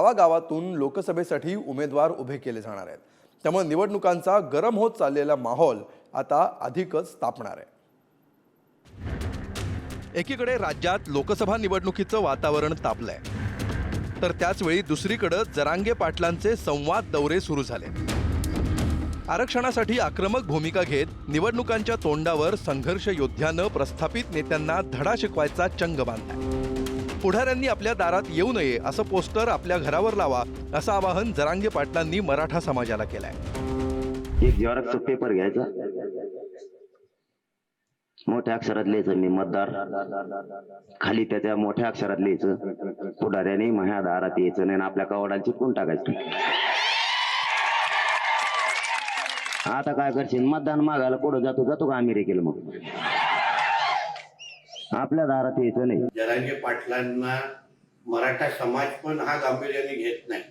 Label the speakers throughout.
Speaker 1: गावागावातून लोकसभेसाठी उमेदवार उभे केले जाणार आहेत. त्यामुळे निवडणुकांचा गरम होत चाललेला माहोल आता अधिकच तापणार आहे. एकीकडे राज्यात लोकसभा निवडणुकीचं वातावरण तापलंय. तर त्याचवेळी दुसरीकडे जरांगे पाटलांचे संवाद दौरे सुरू झाले. आरक्षणासाठी आक्रमक भूमिका घेत निवडणुकांच्या तोंडावर संघर्ष योद्ध्यानं प्रस्थापित नेत्यांना धडा शिकवायचा चंग बांधलाय. पुढाऱ्यांनी आपल्या दारात येऊ नये असं पोस्टर आपल्या घरावर लावा असं आवाहन जरांगे पाटलांनी मराठा समाजाला केलंय.
Speaker 2: एक झेरॉक्सचा पेपर घ्यायचा. मोठ्या अक्षरात लिहायचं मी मतदार. खाली त्याच्या मोठ्या अक्षरात लिहायचं. पुढाऱ्याने माझ्या दारात यायचं नाही आपल्या कवडाला चिपकून टाकायचं. आता काय करशील? मतदान मागायला कुठं जातो? जातो का अमेरिकेला मग? आपल्या दारात यायचं नाही.
Speaker 3: जरांगे पाटलांना मराठा समाज पण हा गांभीर्याने घेत नाही.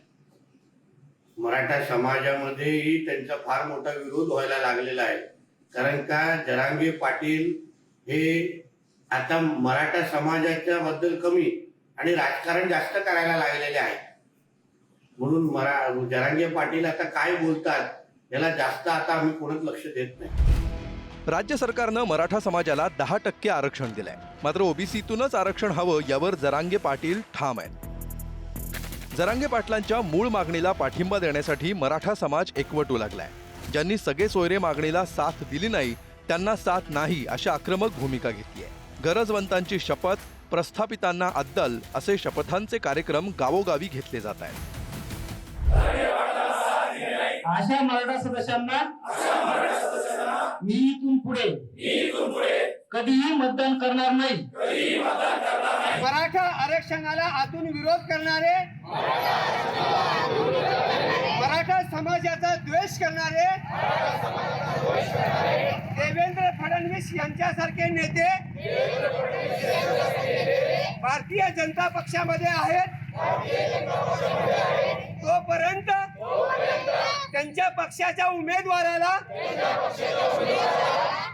Speaker 3: मराठा समाजामध्येही त्यांचा फार मोठा विरोध व्हायला लागलेला आहे. कारण का जरांगे पाटील हे आता मराठा समाजाच्या बद्दल कमी आणि राजकारण जास्त करायला लागलेले आहे. म्हणून मरा जरांगे पाटील आता काय बोलतात याला जास्त आता आम्ही कोणच लक्ष देत नाही.
Speaker 1: राज्य सरकारनं मराठा समाजाला दहा टक्के आरक्षण दिलंय. मात्र ओबीसीतूनच आरक्षण हवं यावर जरांगे पाटील ठाम आहेत. जरांगे पाटलांच्या मूळ मागणीला पाठिंबा देण्यासाठी मराठा समाज एकवटू लागलाय. ज्यांनी सगळे सोयरे मागणीला साथ दिली नाही त्यांना साथ नाही अशी आक्रमक भूमिका घेतली आहे. गरजवंतांची शपथ प्रस्थापितांना अद्दल असे शपथांचे कार्यक्रम गावोगावी घेतले जात आहेत.
Speaker 4: अशा मराठा सदस्यांना मी इथून पुढे. कधीही मतदान करणार नाही.
Speaker 5: मराठा आरक्षणाला आतून विरोध करणारे मराठा समाजाचा द्वेष करणारे देवेंद्र फडणवीस यांच्यासारखे नेते भारतीय जनता पक्षामध्ये आहेत. त्यांच्या पक्षाच्या उमेदवाराला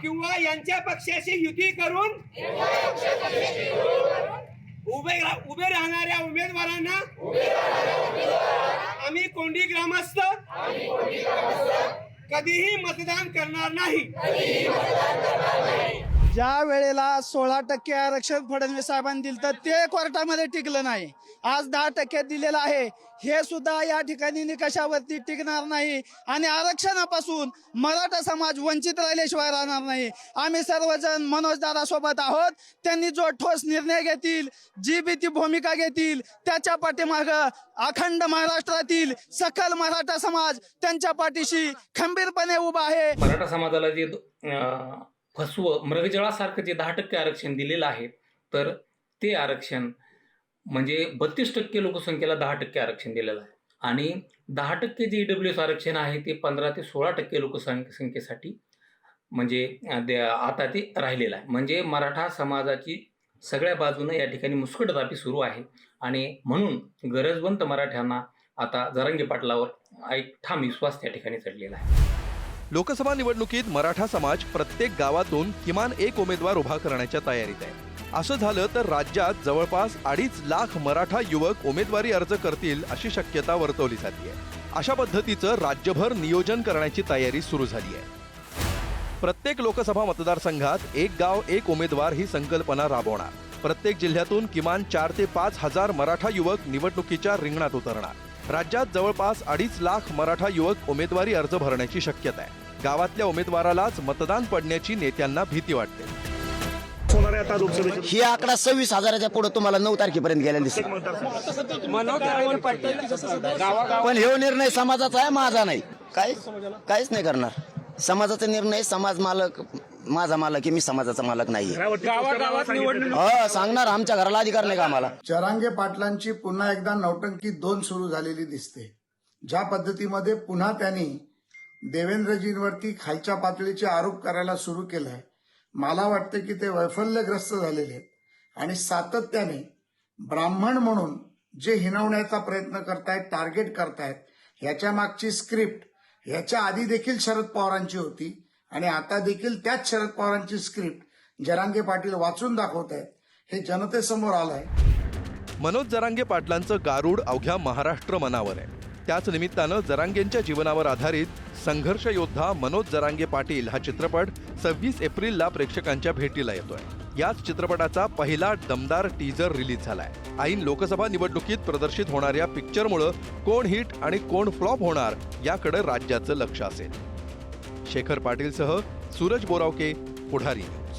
Speaker 5: किंवा यांच्या पक्षाशी युती करून उभे रा- उभे राहणाऱ्या उमेदवारांना आम्ही कोंडी ग्रामस्थ कधीही मतदान करणार नाही.
Speaker 6: ज्या वेळेला सोळा टक्के आरक्षण फडणवीस साहेबांनी दिलं तर ते कोर्टामध्ये टिकलं नाही. आज दहा टक्के दिलेलं आहे. हे सुद्धा या ठिकाणी निकषावरती टिकणार नाही. आणि आरक्षणापासून मराठा समाज वंचित राहिल्याशिवाय राहणार नाही. आम्ही सर्वजण मनोजदारासोबत सोबत आहोत. त्यांनी जो ठोस निर्णय घेतील जी बी ती भूमिका घेतील त्याच्या पाठीमाग अखंड महाराष्ट्रातील सकल मराठा समाज त्यांच्या पाठीशी खंबीरपणे उभा आहे.
Speaker 7: मराठा समाजाला जे फसवं मृगजळासारखं जे दहा टक्के आरक्षण दिलेलं आहे तर ते आरक्षण म्हणजे बत्तीस टक्के लोकसंख्येला दहा टक्के आरक्षण दिलेलं आहे. आणि दहा टक्के जे डब्ल्यू एस आरक्षण आहे ते पंधरा ते सोळा टक्के लोकसंख्येसाठी म्हणजे आता ते राहिलेलं आहे. म्हणजे मराठा समाजाची सगळ्या बाजूनं या ठिकाणी मुस्कटदापी सुरू आहे. आणि म्हणून गरजवंत मराठ्यांना आता जरांगे पाटलावर एक ठाम विश्वास त्या ठिकाणी चढलेला आहे.
Speaker 1: लोकसभा निवडणुकीत मराठा समाज प्रत्येक गावातून किमान एक उमेदवार उभा करण्याच्या तयारीत आहे. असं झालं तर राज्यात जवळपास अडीच लाख मराठा युवक उमेदवारी अर्ज करतील अशी शक्यता वर्तवली जाते अशा पद्धतीचं राज्यभर नियोजन करण्याची तयारी सुरू झाली आहे. प्रत्येक लोकसभा मतदारसंघात एक गाव एक उमेदवार ही संकल्पना राबवणार. प्रत्येक जिल्ह्यातून किमान चार ते पाच हजार मराठा युवक निवडणुकीच्या रिंगणात उतरणार. राज्यात जवळपास अडीच लाख मराठा युवक उमेदवारी अर्ज भरण्याची शक्यता आहे. गावातल्या उमेदवारालाच मतदान पडण्याची नेत्यांना भीती वाटते.
Speaker 8: ही आकडा सव्वीस हजाराच्या पुढे तुम्हाला नऊ तारखेपर्यंत गेलेला दिसेल. पण हे निर्णय समाजाचा आहे माझा नाही. काय काहीच नाही करणार. समाजाचा निर्णय समाज मालक माझा मालक आहे मी समाजाचा मालक नाहीये. हो सांगणार आमच्या घराला अधिकार नाही का आम्हाला?
Speaker 9: चरांगे पाटलांची पुन्हा एकदा नौटंकी दोन सुरू झालेली दिसते. ज्या पद्धतीमध्ये पुन्हा त्यांनी देवेंद्रजींवरती खालच्या पातळीचे आरोप करायला सुरू केलाय मला वाटतं की ते वैफल्यग्रस्त झालेले आहेत. आणि सातत्याने ब्राह्मण म्हणून जे हिनवण्याचा प्रयत्न करतायत टार्गेट करतायत ह्याच्या मागची स्क्रिप्ट ह्याच्या आधी देखील शरद पवारांची होती. आणि आता देखील त्याच शरद पवारांची स्क्रिप्ट जरांगे पाटील वाचून दाखवत आहेत हे जनतेसमोर आलंय.
Speaker 1: मनोज जरांगे पाटलांचं गारूड अवघ्या महाराष्ट्र मनावर आहे. त्याच निमित्तानं जरांगेंच्या जीवनावर आधारित संघर्ष योद्धा मनोज जरांगे पाटील हा चित्रपट सव्वीस एप्रिलला प्रेक्षकांच्या भेटीला येतोय. याच चित्रपटाचा पहिला दमदार टीजर रिलीज झालाय. ऐन लोकसभा निवडणुकीत प्रदर्शित होणाऱ्या पिक्चरमुळं कोण हिट आणि कोण फ्लॉप होणार याकडे राज्याचं लक्ष असेल. शेखर पाटीलसह सूरज बोरावके पुढारी न्यूज.